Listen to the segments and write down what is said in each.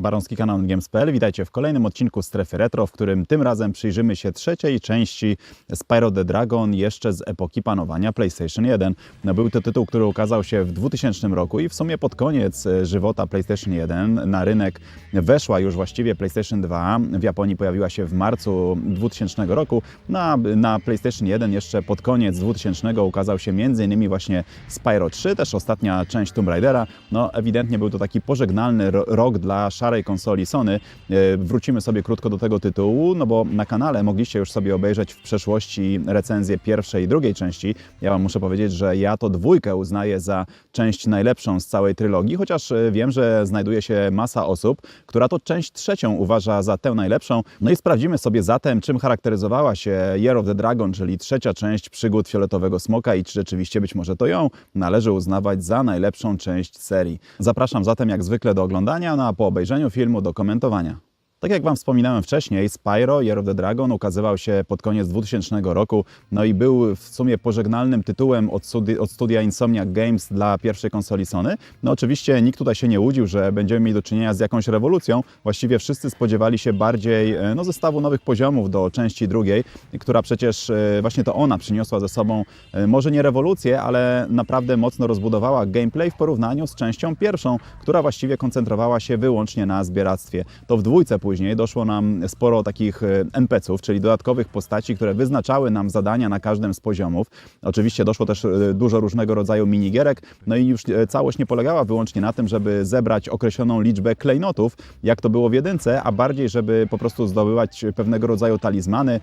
Baronski kanał Games.pl. Witajcie w kolejnym odcinku Strefy Retro, w którym tym razem przyjrzymy się trzeciej części Spyro the Dragon jeszcze z epoki panowania PlayStation 1. No, był to tytuł, który ukazał się w 2000 roku i w sumie pod koniec e, żywota PlayStation 1 na rynek weszła już właściwie PlayStation 2. W Japonii pojawiła się w marcu 2000 roku. Na, na PlayStation 1 jeszcze pod koniec 2000 ukazał się m.in. właśnie Spyro 3, też ostatnia część Tomb Raidera. No ewidentnie był to taki pożegnalny ro- rok dla szarej konsoli Sony. E, Wrócimy sobie krótko do tego tytułu, no bo na kanale mogliście już sobie obejrzeć w przeszłości recenzję pierwszej i drugiej części. Ja Wam muszę powiedzieć, że ja to dwójkę uznaję za część najlepszą z całej trylogii, chociaż e, wiem, że znajduje się masa osób, która to część trzecią uważa za tę najlepszą. No i sprawdzimy sobie zatem, czym charakteryzowała się Year of the Dragon, czyli trzecia część przygód Fioletowego Smoka i czy rzeczywiście być może to ją należy uznawać za najlepszą część serii. Zapraszam zatem jak zwykle do oglądania, no a po obejrzeniu filmu do komentowania. Tak jak Wam wspominałem wcześniej, Spyro Year of the Dragon ukazywał się pod koniec 2000 roku, no i był w sumie pożegnalnym tytułem od, studi- od studia Insomniac Games dla pierwszej konsoli Sony. No oczywiście nikt tutaj się nie łudził, że będziemy mieli do czynienia z jakąś rewolucją. Właściwie wszyscy spodziewali się bardziej e, no, zestawu nowych poziomów do części drugiej, która przecież e, właśnie to ona przyniosła ze sobą e, może nie rewolucję, ale naprawdę mocno rozbudowała gameplay w porównaniu z częścią pierwszą, która właściwie koncentrowała się wyłącznie na zbieractwie. To w dwójce później doszło nam sporo takich e, NPC-ów, czyli dodatkowych postaci, które wyznaczały nam zadania na każdym z poziomów. Oczywiście doszło też e, dużo różnego rodzaju minigierek, no i już e, całość nie polegała wyłącznie na tym, żeby zebrać określoną liczbę klejnotów, jak to było w jedynce, a bardziej, żeby po prostu zdobywać pewnego rodzaju talizmany,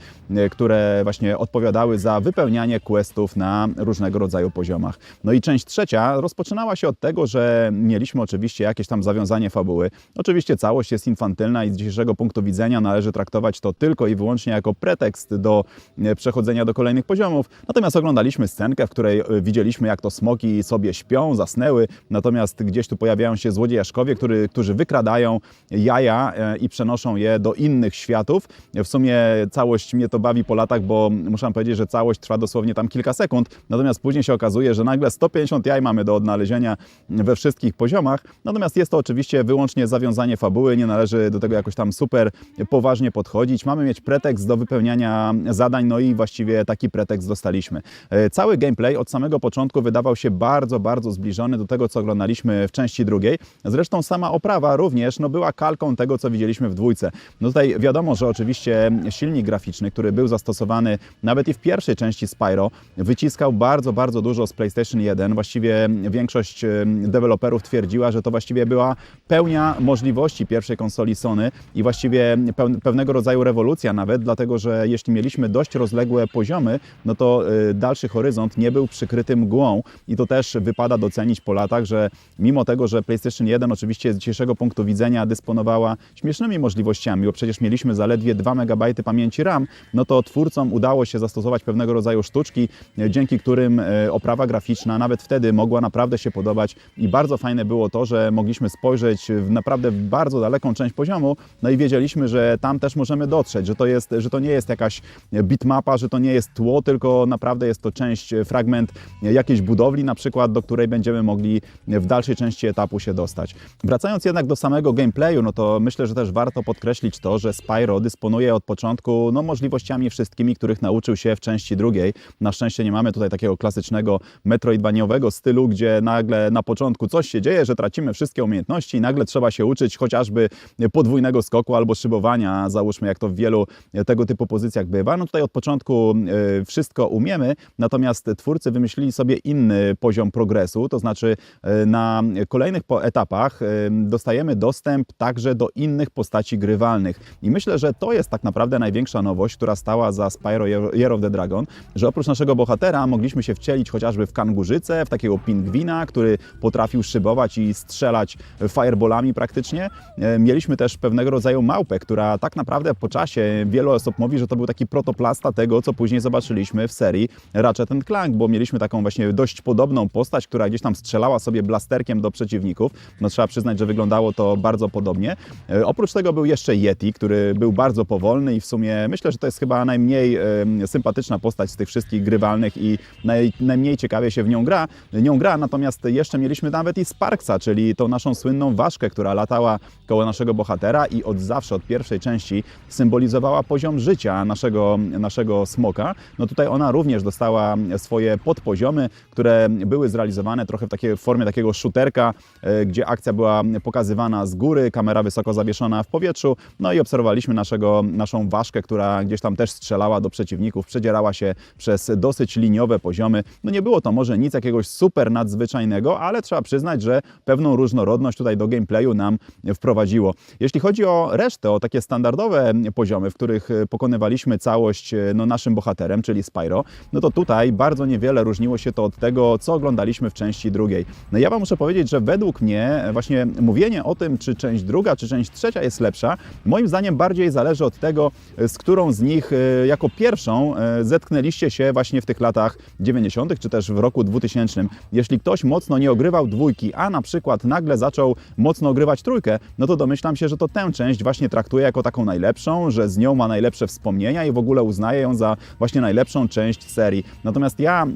które właśnie odpowiadały za wypełnianie questów na różnego rodzaju poziomach. No i część trzecia rozpoczynała się od tego, że mieliśmy oczywiście jakieś tam zawiązanie fabuły. Oczywiście całość jest infantylna i z dzisiejszego punktu widzenia należy traktować to tylko i wyłącznie jako pretekst do e, przechodzenia do kolejnych poziomów. Natomiast oglądaliśmy scenkę, w której e, widzieliśmy, jak to smoki sobie śpią, zasnęły, natomiast gdzieś tu pojawiają się złodziejaszkowie, który, którzy wykradają jaja e, i przenoszą je do innych światów. W sumie całość mnie to bawi po latach, bo muszę powiedzieć, że całość trwa dosłownie tam kilka sekund, natomiast później się okazuje, że nagle 150 jaj mamy do odnalezienia we wszystkich poziomach. Natomiast jest to oczywiście wyłącznie zawiązanie fabuły, nie należy do tego jakoś tam super poważnie podchodzić. Mamy mieć pretekst do wypełniania zadań, no i właściwie taki pretekst dostaliśmy. E, Cały gameplay od samego początku wydawał się bardzo, bardzo zbliżony do tego, co oglądaliśmy w części drugiej. Zresztą sama oprawa również no, była kalką tego, co widzieliśmy w dwójce. No tutaj wiadomo, że oczywiście silnik graficzny, który był zastosowany nawet i w pierwszej części Spyro, wyciskał bardzo, bardzo dużo z PlayStation 1. Właściwie większość deweloperów twierdziła, że to właściwie była pełnia możliwości pierwszej konsoli Sony i właściwie pewnego rodzaju rewolucja nawet, dlatego że jeśli mieliśmy dość rozległe poziomy, no to y, dalszy horyzont nie był przykryty mgłą. I to też wypada docenić po latach, że mimo tego, że PlayStation 1 oczywiście z dzisiejszego punktu widzenia dysponowała śmiesznymi możliwościami, bo przecież mieliśmy zaledwie 2 MB pamięci RAM, no to twórcom udało się zastosować pewnego rodzaju sztuczki, y, dzięki którym y, oprawa graficzna nawet wtedy mogła naprawdę się podobać. I bardzo fajne było to, że mogliśmy spojrzeć w naprawdę bardzo daleką część poziomu, no i wiedzieliśmy, że tam też możemy dotrzeć, że to, jest, że to nie jest jakaś bitmapa, że to nie jest tło, tylko naprawdę jest to część, fragment jakiejś budowli na przykład, do której będziemy mogli w dalszej części etapu się dostać. Wracając jednak do samego gameplayu, no to myślę, że też warto podkreślić to, że Spyro dysponuje od początku no, możliwościami wszystkimi, których nauczył się w części drugiej. Na szczęście nie mamy tutaj takiego klasycznego metroidvaniowego stylu, gdzie nagle na początku coś się dzieje, że tracimy wszystkie umiejętności i nagle trzeba się uczyć chociażby podwójnego skoku albo szybowania, załóżmy jak to w wielu tego typu pozycjach bywa. No tutaj od początku e, wszystko umiemy, natomiast twórcy wymyślili sobie inny poziom progresu, to znaczy e, na kolejnych etapach e, dostajemy dostęp także do innych postaci grywalnych. I myślę, że to jest tak naprawdę największa nowość, która stała za Spyro Year of the Dragon, że oprócz naszego bohatera mogliśmy się wcielić chociażby w kangurzycę, w takiego pingwina, który potrafił szybować i strzelać fireballami praktycznie. E, Mieliśmy też pewnego rodzaju małpę, która tak naprawdę po czasie wiele osób mówi, że to był taki protoplasta tego, co później zobaczyliśmy w serii Ratchet Clank, bo mieliśmy taką właśnie dość podobną postać, która gdzieś tam strzelała sobie blasterkiem do przeciwników. No trzeba przyznać, że wyglądało to bardzo podobnie. E, Oprócz tego był jeszcze Yeti, który był bardzo powolny i w sumie myślę, że to jest chyba najmniej sympatyczna postać z tych wszystkich grywalnych i naj, najmniej ciekawie się w nią gra. Nią gra, natomiast jeszcze mieliśmy nawet i Sparksa, czyli tą naszą słynną ważkę, która latała koło naszego bohatera i od zawsze, od pierwszej części symbolizowała poziom życia naszego, naszego smoka. No tutaj ona również dostała swoje podpoziomy, które były zrealizowane trochę w takiej formie takiego shooterka, e, gdzie akcja była pokazywana z góry, kamera wysoko zawieszona w powietrzu, no i obserwowaliśmy naszego, naszą ważkę, która gdzieś tam też strzelała do przeciwników, przedzierała się przez dosyć liniowe poziomy. No nie było to może nic jakiegoś super nadzwyczajnego, ale trzeba przyznać, że pewną różnorodność tutaj do gameplayu nam wprowadziło. Jeśli chodzi o resztę, o takie standardowe poziomy, w których e, pokonywaliśmy całość e, no, naszym bohaterem, czyli Spyro, no to tutaj bardzo niewiele różniło się to od tego, co oglądaliśmy w części drugiej. No ja Wam muszę powiedzieć, że według mnie e, właśnie mówienie o tym, czy część druga, czy część trzecia jest lepsza, moim zdaniem bardziej zależy od tego, z którą z nich jako pierwszą zetknęliście się właśnie w tych latach 90., czy też w roku 2000. Jeśli ktoś mocno nie ogrywał dwójki, a na przykład nagle zaczął mocno ogrywać trójkę, no to domyślam się, że to tę część właśnie traktuje jako taką najlepszą, że z nią ma najlepsze wspomnienia i w ogóle uznaje ją za właśnie najlepszą część serii. Natomiast ja,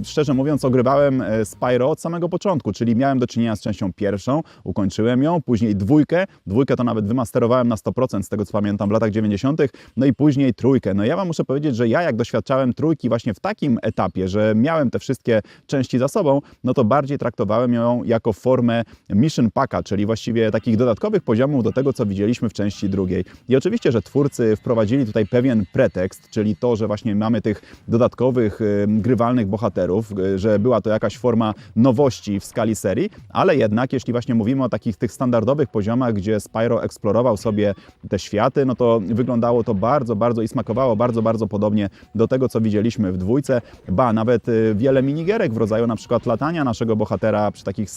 e, szczerze mówiąc, ogrywałem e, Spyro od samego początku, czyli miałem do czynienia z częścią pierwszą, ukończyłem ją, później dwójkę, dwójkę to nawet wymasterowałem na 100% z tego co pamiętam w latach 90., no i później trójkę. No ja Wam muszę powiedzieć, że ja jak doświadczałem trójki właśnie w takim etapie, że miałem te wszystkie części za sobą, no to bardziej traktowałem ją jako formę mission packa, czyli właściwie takich dodatkowych poziomów do tego, co widzieliśmy w części drugiej. I oczywiście, że twórcy wprowadzili tutaj pewien pretekst, czyli to, że właśnie mamy tych dodatkowych, y, grywalnych bohaterów, y, że była to jakaś forma nowości w skali serii, ale jednak, jeśli właśnie mówimy o takich tych standardowych poziomach, gdzie Spyro eksplorował sobie te światy, no to wyglądało to bardzo, bardzo i smakowało bardzo, bardzo podobnie do tego, co widzieliśmy w dwójce. Ba, nawet y, wiele minigierek w rodzaju na przykład latania naszego bohatera przy takich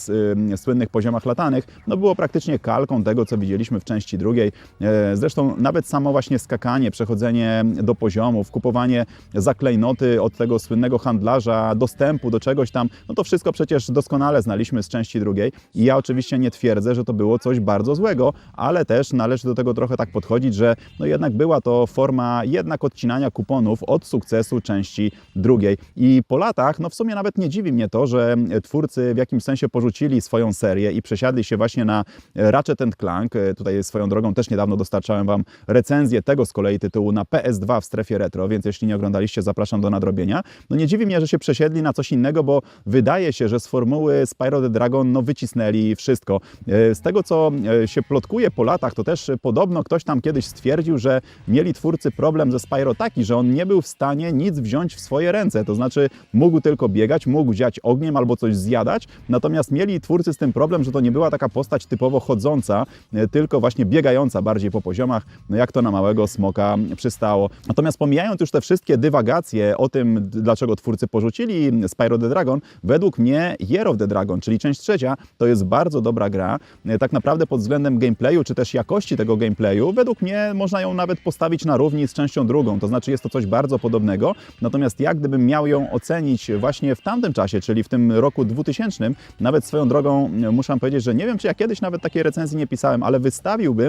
słynnych poziomach latanych, no było praktycznie kalką tego, co widzieliśmy w części drugiej. E, Zresztą nawet samo właśnie skakanie, przechodzenie do poziomów, kupowanie za klejnoty od tego słynnego handlarza, dostępu do czegoś tam, no to wszystko przecież doskonale znaliśmy z części drugiej. I ja oczywiście nie twierdzę, że to było coś bardzo złego, ale też należy do tego trochę tak podchodzić, że no jednak była to forma jednak odcinania kuponów od sukcesu części drugiej. I po latach, no w sumie nawet nie dziwi mnie to, że twórcy w jakimś sensie porzucili swoją serię i przesiadli się właśnie na Ratchet Clank. Tutaj swoją drogą też niedawno dostarczałem Wam recenzję tego z kolei tytułu na PS2 w strefie retro, więc jeśli nie oglądaliście, zapraszam do nadrobienia. No nie dziwi mnie, że się przesiedli na coś innego, bo wydaje się, że z formuły Spyro the Dragon no wycisnęli wszystko. E, Z tego, co e, się plotkuje po latach, to też podobno ktoś tam kiedyś stwierdził, że mieli twórcy problem ze Spyro taki, że on nie był w stanie nic wziąć w swoje ręce, to znaczy mógł tylko biegać, mógł dziać ogniem albo coś zjadać, natomiast mieli twórcy z tym problem, że to nie była taka postać typowo chodząca, e, tylko właśnie biegająca bardziej po poziomach, no jak to na małego smoka przystało. Natomiast pomijając już te wszystkie dywagacje o tym, dlaczego twórcy porzucili Spyro the Dragon, według mnie Year of the Dragon, czyli część trzecia, to jest bardzo dobra gra. Tak naprawdę pod względem gameplayu, czy też jakości tego gameplayu, według mnie można ją nawet postawić na równi z częścią drugą, to znaczy jest to coś bardzo podobnego. Natomiast jak gdybym miał ją ocenić właśnie w tamtym czasie, czyli w tym roku 2000, nawet swoją drogą e, muszę powiedzieć, że nie wiem, czy ja kiedyś nawet takiej recenzji nie pisałem, ale wystawiłbym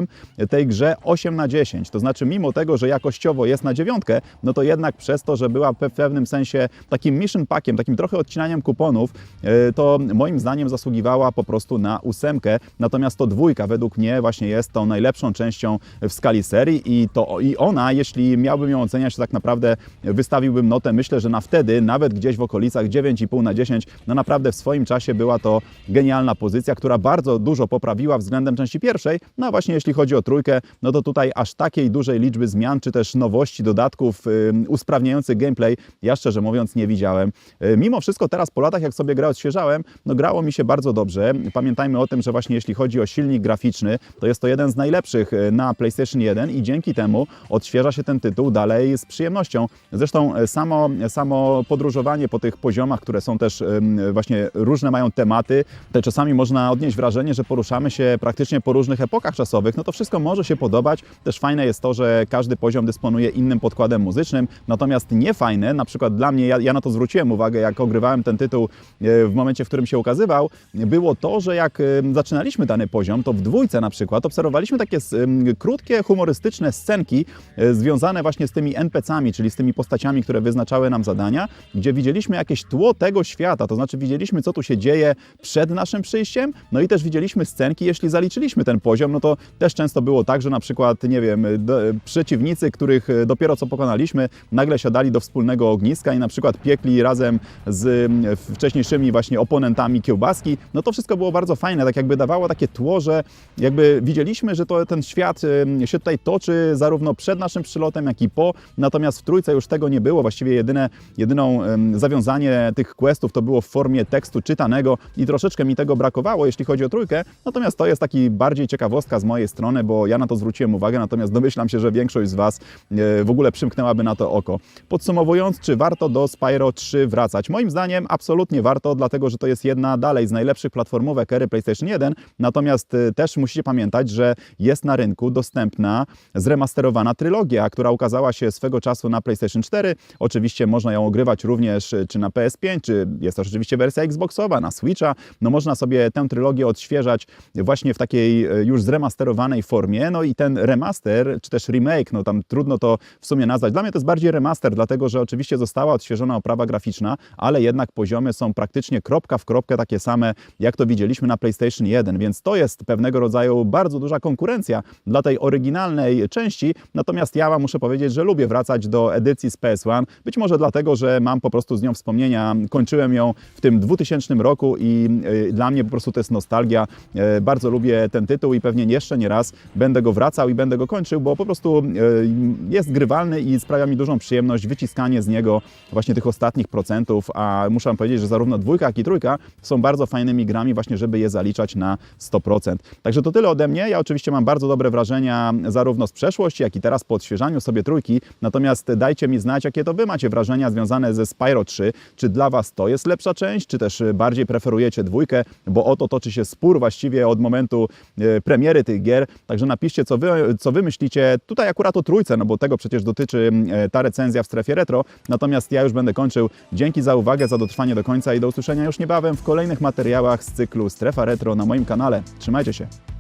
tej grze 8 na 10. To znaczy, mimo tego, że jakościowo jest na dziewiątkę, no to jednak przez to, że była w pewnym sensie takim mission packiem, takim trochę odcinaniem kuponów, e, to moim zdaniem zasługiwała po prostu na ósemkę. Natomiast to dwójka według mnie właśnie jest tą najlepszą częścią w skali serii i to i ona, jeśli miałbym ją oceniać, to tak naprawdę wystawiłbym notę, myślę, że na wtedy, nawet gdzieś w okolicach 9,5 na 10, no naprawdę w swoim czasie była to genialna pozycja, która bardzo dużo poprawiła względem części pierwszej. No a właśnie jeśli chodzi o trójkę, no to tutaj aż takiej dużej liczby zmian, czy też nowości, dodatków ym, usprawniających gameplay, ja szczerze mówiąc nie widziałem. Y, Mimo wszystko teraz po latach, jak sobie grę odświeżałem, no grało mi się bardzo dobrze. Pamiętajmy o tym, że właśnie jeśli chodzi o silnik graficzny, to jest to jeden z najlepszych y, na PlayStation 1 i dzięki temu odświeża się ten tytuł dalej z przyjemnością. Zresztą y, samo, samo podróżowanie po tych poziomach, które są też właśnie różne mają tematy, to czasami można odnieść wrażenie, że poruszamy się praktycznie po różnych epokach czasowych, no to wszystko może się podobać. Też fajne jest to, że każdy poziom dysponuje innym podkładem muzycznym, natomiast niefajne, na przykład dla mnie, ja, ja na to zwróciłem uwagę, jak ogrywałem ten tytuł e, w momencie, w którym się ukazywał, było to, że jak e, zaczynaliśmy dany poziom, to w dwójce na przykład obserwowaliśmy takie krótkie, humorystyczne scenki e, związane właśnie z tymi NPC-ami, czyli z tymi postaciami, które wyznaczały nam zadania, gdzie widzieliśmy jakieś tło tego świata, to znaczy widzieliśmy, co tu się dzieje przed naszym przyjściem, no i też widzieliśmy scenki, jeśli zaliczyliśmy ten poziom, no to też często było tak, że na przykład, nie wiem, przeciwnicy, których e, dopiero co pokonaliśmy, nagle siadali do wspólnego ogniska i na przykład piekli razem z wcześniejszymi właśnie oponentami kiełbaski, no to wszystko było bardzo fajne, tak jakby dawało takie tło, że jakby widzieliśmy, że to ten świat się tutaj toczy zarówno przed naszym przylotem, jak i po, natomiast w trójce już tego nie było, właściwie jedyne, jedyną zawiązanie tych questów to było w formie tekstu czytanego i troszeczkę mi tego brakowało, jeśli chodzi o trójkę, natomiast to jest taki bardziej ciekawostka z mojej strony, bo ja na to zwróciłem uwagę, natomiast domyślam się, że większość z Was e, w ogóle przymknęłaby na to oko. Podsumowując, czy warto do Spyro 3 wracać? Moim zdaniem absolutnie warto, dlatego że to jest jedna dalej z najlepszych platformówek ery PlayStation 1, natomiast e, też musicie pamiętać, że jest na rynku dostępna zremasterowana trylogia, która ukazała się swego czasu na PlayStation 4. Oczywiście można ją ogrywać również e, czy na PS5, czy jest to rzeczywiście wersja Xboxowa, na Switcha. No można sobie tę trylogię odświeżać właśnie w takiej już zremasterowanej formie. No i ten remaster, czy też remake, no tam trudno to w sumie nazwać. Dla mnie to jest bardziej remaster, dlatego że oczywiście została odświeżona oprawa graficzna, ale jednak poziomy są praktycznie kropka w kropkę takie same, jak to widzieliśmy na PlayStation 1, więc to jest pewnego rodzaju bardzo duża konkurencja dla tej oryginalnej części. Natomiast ja Wam muszę powiedzieć, że lubię wracać do edycji z PS1. Być może dlatego, że mam po prostu z nią wspomnienia. Kończyłem ją w tym 2000 roku i y, dla mnie po prostu to jest nostalgia. E, Bardzo lubię ten tytuł i pewnie jeszcze nie raz będę go wracał i będę go kończył, bo po prostu e, jest grywalny i sprawia mi dużą przyjemność wyciskanie z niego właśnie tych ostatnich procentów, a muszę powiedzieć, że zarówno dwójka, jak i trójka są bardzo fajnymi grami właśnie, żeby je zaliczać na 100%. Także to tyle ode mnie. Ja oczywiście mam bardzo dobre wrażenia zarówno z przeszłości, jak i teraz po odświeżaniu sobie trójki. Natomiast dajcie mi znać, jakie to Wy macie wrażenia związane ze Spyro 3. Czy dla Was to jest lepsza część, czy też bardziej preferujecie dwójkę, bo o to toczy się spór właściwie od momentu e, premiery tych gier. Także napiszcie, co wy, co wy myślicie. Tutaj akurat o trójce, no bo tego przecież dotyczy e, ta recenzja w strefie retro. Natomiast ja już będę kończył. Dzięki za uwagę, za dotrwanie do końca i do usłyszenia już niebawem w kolejnych materiałach z cyklu Strefa Retro na moim kanale. Trzymajcie się.